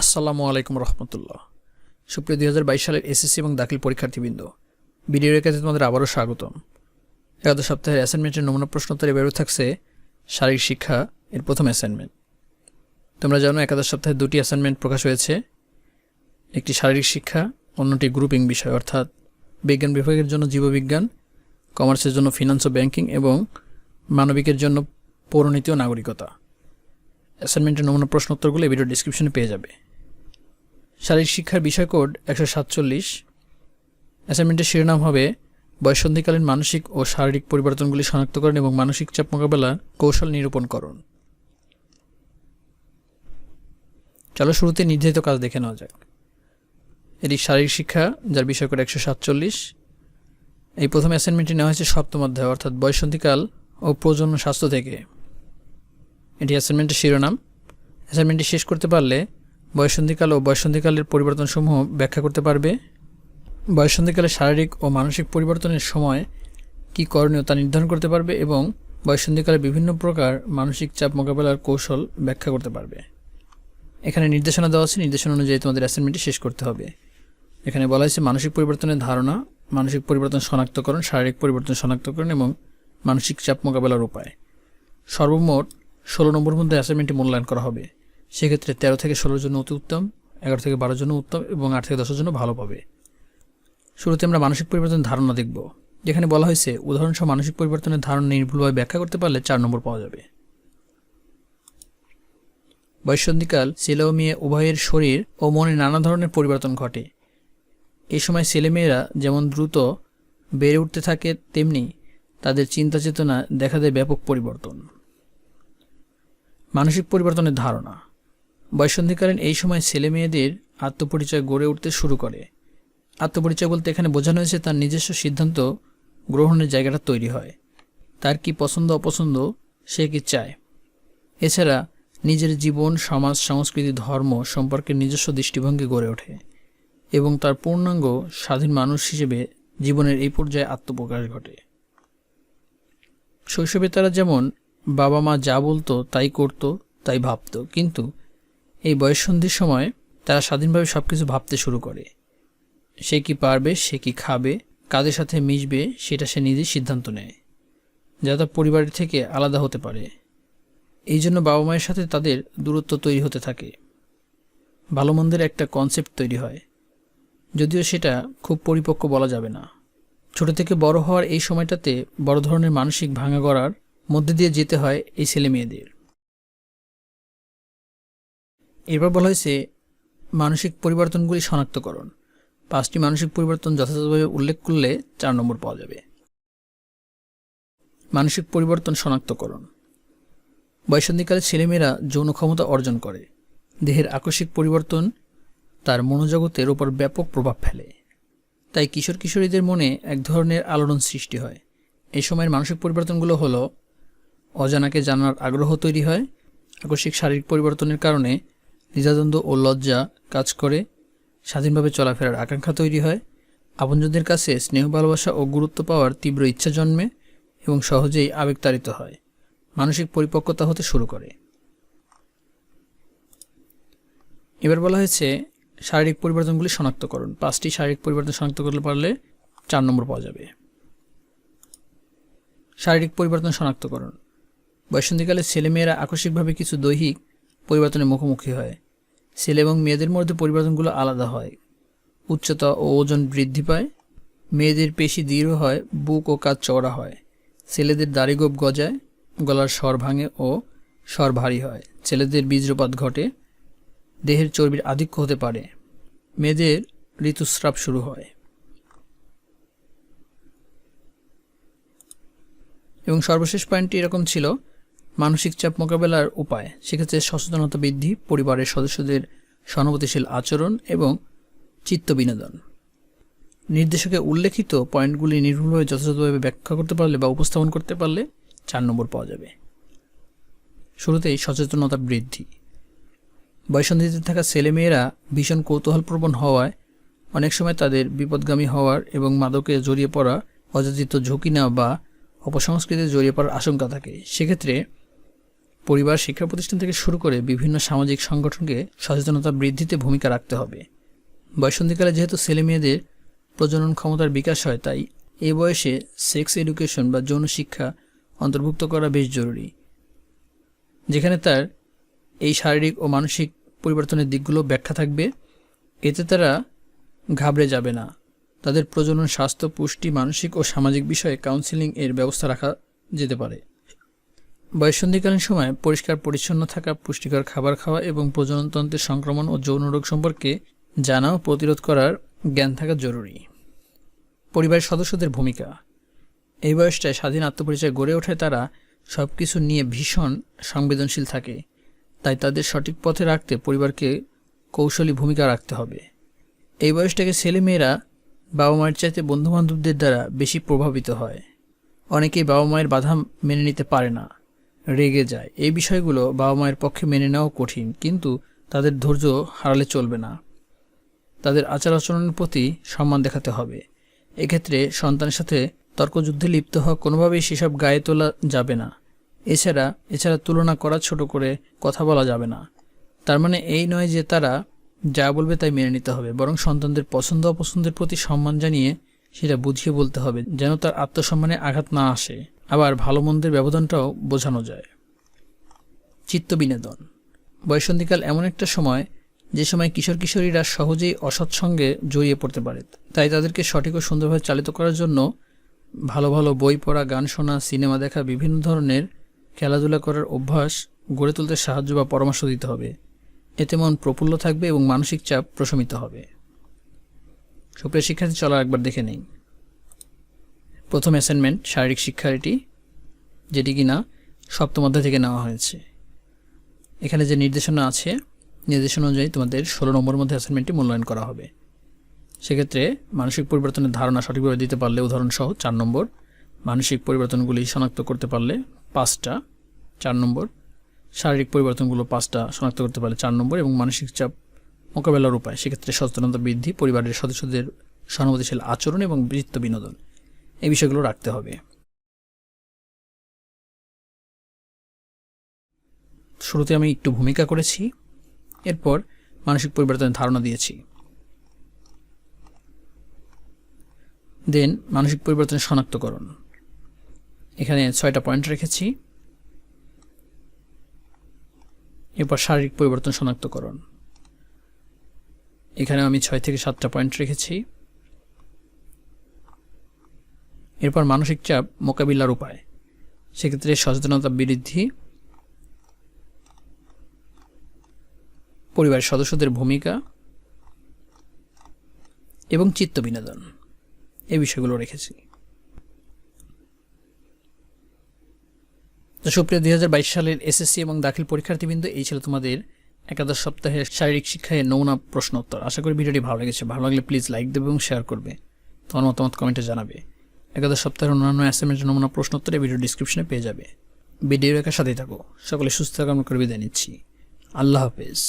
আসসালামু আলাইকুম রহমতুল্লাহ। সুপ্রিয় দুই হাজার বাইশ সালের এসএসসি এবং দাখিল পরীক্ষার্থীবৃন্দ ভিডিওর কাছে তোমাদের আবারও স্বাগতম। একাদশ সপ্তাহের অ্যাসাইনমেন্টের নমুনা প্রশ্নোত্তরে বেরো থাকছে শারীরিক শিক্ষা এর প্রথম অ্যাসাইনমেন্ট তোমরা জানো একাদশ সপ্তাহে দুটি অ্যাসাইনমেন্ট প্রকাশ হয়েছে। একটি শারীরিক শিক্ষা, অন্যটি গ্রুপিং বিষয়, অর্থাৎ বিজ্ঞান বিভাগের জন্য জীববিজ্ঞান কমার্সের জন্য ফিনান্স ও ব্যাংকিং এবং মানবিকের জন্য পৌরনীতি ও নাগরিকতা। অ্যাসাইনমেন্টের নমুনা প্রশ্নোত্তরগুলো এই ভিডিও ডিসক্রিপশনে পেয়ে যাবে। শারীরিক শিক্ষার বিষয় কোড একশো সাতচল্লিশ। অ্যাসাইনমেন্টের শিরোনাম হবে, বয়সন্ধিকালীন মানসিক ও শারীরিক পরিবর্তনগুলি শনাক্তকরণ এবং মানসিক চাপ মোকাবেলা কৌশল নিরূপণকরণ। চলো শুরুতে নির্ধারিত কাজ দেখে নেওয়া যাক। এটি শারীরিক শিক্ষা, যার বিষয় কোড একশো সাতচল্লিশ। এই প্রথম অ্যাসাইনমেন্টটি নেওয়া হয়েছে সপ্তম অধ্যায়, অর্থাৎ বয়সন্ধিকাল ও প্রজন্ম স্বাস্থ্য থেকে। এটি অ্যাসাইনমেন্টের শিরোনাম। অ্যাসাইনমেন্টটি শেষ করতে পারলে বয়সন্ধিকাল ও বয়সন্ধিকালের পরিবর্তনসমূহ ব্যাখ্যা করতে পারবে। বয়সন্ধিকালে শারীরিক ও মানসিক পরিবর্তনের সময় কী করণীয় তা নির্ধারণ করতে পারবে এবং বয়সন্ধিকালে বিভিন্ন প্রকার মানসিক চাপ মোকাবেলার কৌশল ব্যাখ্যা করতে পারবে। এখানে নির্দেশনা দেওয়া আছে, নির্দেশনা অনুযায়ী তোমাদের অ্যাসাইনমেন্টটি শেষ করতে হবে। এখানে বলা হয়েছে মানসিক পরিবর্তনের ধারণা, মানসিক পরিবর্তন শনাক্তকরণ, শারীরিক পরিবর্তন শনাক্তকরণ এবং মানসিক চাপ মোকাবেলার উপায়। সর্বমোট ষোলো নম্বর মধ্যে অ্যাসাইনমেন্টটি মূল্যায়ন করা হবে। সেক্ষেত্রে তেরো থেকে ষোলোর জন্য অতি উত্তম, এগারো থেকে বারোর জন্য উত্তম এবং আট থেকে দশের জন্য ভালো পাবে। শুরুতে আমরা মানসিক পরিবর্তনের ধারণা দেখব। যেখানে বলা হয়েছে, উদাহরণসহ মানসিক পরিবর্তনের ধারণা নির্ভুলভাবে ব্যাখ্যা করতে পারলে চার নম্বর পাওয়া যাবে। বৈসন্ধিকাল ছেলে ও মেয়ে উভয়ের শরীর ও মনে নানা ধরনের পরিবর্তন ঘটে। এই সময় ছেলেমেয়েরা যেমন দ্রুত বেড়ে উঠতে থাকে, তেমনি তাদের চিন্তা চেতনা দেখা দেয় ব্যাপক পরিবর্তন। মানসিক পরিবর্তনের ধারণা। বয়সন্ধিকালীন এই সময় ছেলে মেয়েদের আত্মপরিচয় গড়ে উঠতে শুরু করে। আত্মপরিচয় বলতে এখানে বোঝানো হয়েছে তার নিজস্ব সিদ্ধান্ত গ্রহণের জায়গাটা তৈরি হয়। তার কি পছন্দ, অপছন্দ, সে কি চায়? এছাড়া নিজের জীবন, সমাজ, সংস্কৃতি, ধর্ম সম্পর্কে নিজস্ব দৃষ্টিভঙ্গি গড়ে ওঠে এবং তার পূর্ণাঙ্গ স্বাধীন মানুষ হিসেবে জীবনের এই পর্যায়ে আত্মপ্রকাশ ঘটে। শৈশবে তারা যেমন বাবা মা যা বলতো তাই করতো, তাই ভাবতো। কিন্তু এই বয়ঃসন্ধির সময় তারা স্বাধীনভাবে সব কিছু ভাবতে শুরু করে। সে কি পারবে, সে কি খাবে, কাদের সাথে মিশবে, সেটা সে নিজেই সিদ্ধান্ত নেয়, যা তার পরিবারের থেকে আলাদা হতে পারে। এই জন্য বাবা মায়ের সাথে তাদের দূরত্ব তৈরি হতে থাকে। ভালো মন্দের একটা কনসেপ্ট তৈরি হয়। যদিও সেটা খুব পরিপক্ক বলা যাবে না। ছোট থেকে বড় হওয়ার এই সময়টাতে বড় ধরনের মানসিক ভাঙা গড়ার মধ্যে দিয়ে যেতে হয় এই ছেলে মেয়েদের এরপর বলা হয়েছে, মানসিক পরিবর্তনগুলি শনাক্তকরণ। পাঁচটি মানসিক পরিবর্তন যথাযথভাবে উল্লেখ করলে চার নম্বর পাওয়া যাবে। মানসিক পরিবর্তন শনাক্তকরণ। বয়সন্ধিকালে ছেলেমেয়েরা যৌন ক্ষমতা অর্জন করে। দেহের আকস্মিক পরিবর্তন তার মনোজগতের ওপর ব্যাপক প্রভাব ফেলে। তাই কিশোর কিশোরীদের মনে এক ধরনের আলোড়ন সৃষ্টি হয়। এই সময়ের মানসিক পরিবর্তনগুলো হলো, অজানাকে জানার আগ্রহ তৈরি হয়, আকস্মিক শারীরিক পরিবর্তনের কারণে দ্বিধাদ্বন্দ্ব ও লজ্জা কাজ করে, স্বাধীনভাবে চলাফেরার আকাঙ্ক্ষা তৈরি হয়। আপনজনদের কাছে স্নেহ, ভালোবাসা ও গুরুত্ব পাওয়ার তীব্র ইচ্ছা জন্মে এবং সহজেই আবেগতাড়িত হয়। মানসিক পরিপক্কতা হতে শুরু করে। এবার বলা হয়েছে, শারীরিক পরিবর্তনগুলি শনাক্তকরণ। পাঁচটি শারীরিক পরিবর্তন শনাক্ত করতে পারলে চার নম্বর পাওয়া যাবে। শারীরিক পরিবর্তন শনাক্তকরণ। বয়সন্ধিকালে ছেলেমেয়েরা আকস্মিকভাবে কিছু দৈহিক পরিবর্তনের মুখোমুখি হয়। ছেলে এবং মেয়েদের মধ্যে পরিবর্তনগুলো আলাদা হয়। উচ্চতা ও ওজন বৃদ্ধি পায়। মেয়েদের পেশি দৃঢ় হয়, বুক ও কাজ চওড়া হয়। ছেলেদের দাড়িগোপ গজায়, গলার স্বর ভাঙে ও স্বর ভারী হয়। ছেলেদের বীজ্রপাত ঘটে, দেহের চর্বির আধিক্য হতে পারে। মেয়েদের ঋতুস্রাব শুরু হয়। এবং সর্বশেষ পয়েন্টটি এরকম ছিল মানসিক চাপ মোকাবেলার উপায়। সেক্ষেত্রে সচেতনতা বৃদ্ধি, পরিবারের সদস্যদের সহানুভূতিশীল আচরণ এবং চিত্ত বিনোদন নির্দেশকে উল্লেখিত পয়েন্টগুলি নির্ভুলভাবে যথাযথভাবে ব্যাখ্যা করতে পারলে বা উপস্থাপন করতে পারলে চার নম্বর পাওয়া যাবে। শুরুতেই সচেতনতা বৃদ্ধি। বয়সন্ধিতে থাকা ছেলেমেয়েরা ভীষণ কৌতূহলপ্রবণ হওয়ায় অনেক সময় তাদের বিপদগামী হওয়ার এবং মাদকে জড়িয়ে পড়া অযাচিত ঝুঁকি নেওয়া বা অপসংস্কৃতিতে জড়িয়ে পড়ার আশঙ্কা থাকে। সেক্ষেত্রে পরিবার, শিক্ষা প্রতিষ্ঠান থেকে শুরু করে বিভিন্ন সামাজিক সংগঠনকে সচেতনতা বৃদ্ধিতে ভূমিকা রাখতে হবে। বয়সন্ধিকালে যেহেতু ছেলে মেয়েদের প্রজনন ক্ষমতার বিকাশ হয়, তাই এ বয়সে সেক্স এডুকেশন বা যৌন শিক্ষা অন্তর্ভুক্ত করা বেশ জরুরি। যেখানে তার এই শারীরিক ও মানসিক পরিবর্তনের দিকগুলো ব্যাখ্যা থাকবে, এতে তারা ঘাবড়ে যাবে না। তাদের প্রজনন, স্বাস্থ্য, পুষ্টি, মানসিক ও সামাজিক বিষয়ে কাউন্সিলিং এর ব্যবস্থা রাখা যেতে পারে। বয়সন্ধিকালীন সময় পরিষ্কার পরিচ্ছন্ন থাকা, পুষ্টিকর খাবার খাওয়া এবং প্রজননতন্ত্রের সংক্রমণ ও যৌন রোগ সম্পর্কে জানা ও প্রতিরোধ করার জ্ঞান থাকা জরুরি। পরিবারের সদস্যদের ভূমিকা। এই বয়সটায় স্বাধীন আত্মপরিচয় গড়ে ওঠে তারা সব কিছু নিয়ে ভীষণ সংবেদনশীল থাকে। তাই তাদের সঠিক পথে রাখতে পরিবারকে কৌশলী ভূমিকা রাখতে হবে। এই বয়সটাকে ছেলেমেয়েরা বাবা মায়ের চাইতে বন্ধুবান্ধবদের দ্বারা বেশি প্রভাবিত হয়। অনেকেই বাবা মায়ের বাধা মেনে নিতে পারে না। রেগে যায়। এই বিষয়গুলো বাবা মায়ের পক্ষে মেনে নেওয়া কঠিন, কিন্তু তাদের ধৈর্য হারালে চলবে না। তাদের আচার আচরণের প্রতি সম্মান দেখাতে হবে। এক্ষেত্রে সন্তানের সাথে তর্কযুদ্ধে লিপ্ত হওয়া কোনোভাবেই সেসব গায়ে তোলা যাবে না। এছাড়া এছাড়া তুলনা করা ছোট করে কথা বলা যাবে না। তার মানে এই নয় যে তারা যা বলবে তাই মেনে নিতে হবে, বরং সন্তানদের পছন্দ অপছন্দের প্রতি সম্মান জানিয়ে সেটা বুঝিয়ে বলতে হবে, যেন তার আত্মসম্মানে আঘাত না আসে। আবার ভালো মন্দের ব্যবধানটাও বোঝানো যায়। চিত্ত বিনোদন বয়সন্ধিকাল এমন একটা সময়, যে সময় কিশোর কিশোরীরা সহজেই অসৎসঙ্গে জড়িয়ে পড়তে পারে। তাই তাদেরকে সঠিক ও সুন্দরভাবে চালিত করার জন্য ভালো ভালো বই পড়া, গান শোনা, সিনেমা দেখা, বিভিন্ন ধরনের খেলাধুলা করার অভ্যাস গড়ে তুলতে সাহায্য বা পরামর্শ দিতে হবে। এতে মন প্রফুল্ল থাকবে এবং মানসিক চাপ প্রশমিত হবে। সুপ্রিয় শিক্ষার্থী, চলো একবার দেখে নেই। প্রথম অ্যাসাইনমেন্ট শারীরিক শিক্ষার এটি যেটি কিনা সপ্তম অধ্যায় থেকে নেওয়া হয়েছে। এখানে যে নির্দেশনা আছে, নির্দেশনা অনুযায়ী তোমাদের ষোলো নম্বর মধ্যে অ্যাসাইনমেন্টটি মূল্যায়ন করা হবে। সেক্ষেত্রে মানসিক পরিবর্তনের ধারণা সঠিকভাবে দিতে পারলে উদাহরণসহ চার নম্বর, মানসিক পরিবর্তনগুলি শনাক্ত করতে পারলে পাঁচটা, চার নম্বর, শারীরিক পরিবর্তনগুলো পাঁচটা শনাক্ত করতে পারলে চার নম্বর এবং মানসিক চাপ মোকাবেলার উপায়, সেক্ষেত্রে সচেতনতা বৃদ্ধি, পরিবারের সদস্যদের সহানুভূতিশীল আচরণ এবং বৃত্ত বিনোদন। এই বিষয়গুলো রাখতে হবে। শুরুতে আমি একটু ভূমিকা করেছি, এরপর মানসিক পরিবর্তনের ধারণা দিয়েছি। দেন মানসিক পরিবর্তনের শনাক্তকরণ। এখানে ছয়টা পয়েন্ট রেখেছি। এরপর শারীরিক পরিবর্তন শনাক্তকরণ। এখানে আমি ছয় থেকে সাতটা পয়েন্ট রেখেছি। এরপর মানসিক চাপ মোকাবিলার উপায়। সেক্ষেত্রে সচেতনতা বৃদ্ধি, পরিবারের সদস্যদের ভূমিকা এবং চিত্ত বিনোদন। এই বিষয়গুলো রেখেছি। তো সুপ্রিয়, দুই সালের এসএসসি এবং দাখিল পরীক্ষার্থীবৃন্দ, এই ছিল তোমাদের একাদশ সপ্তাহের শারীরিক শিক্ষায় নমুনা প্রশ্ন উত্তর। আশা করি ভিডিওটি ভালো লেগেছে। ভালো লাগলে প্লিজ লাইক দেবে এবং শেয়ার করবে। তোমার মতামত কমেন্টে জানাবে। একাদশ সপ্তাহের অন্যান্য অ্যাসাইনমেন্টের নমুনা প্রশ্ন উত্তরে ভিডিও ডিসক্রিপশনে পেয়ে যাবে। ভিডিও রেখার সাথেই থাকো। সকলে সুস্থ কামনা করে বিদায় নিচ্ছি। আল্লাহ হাফেজ।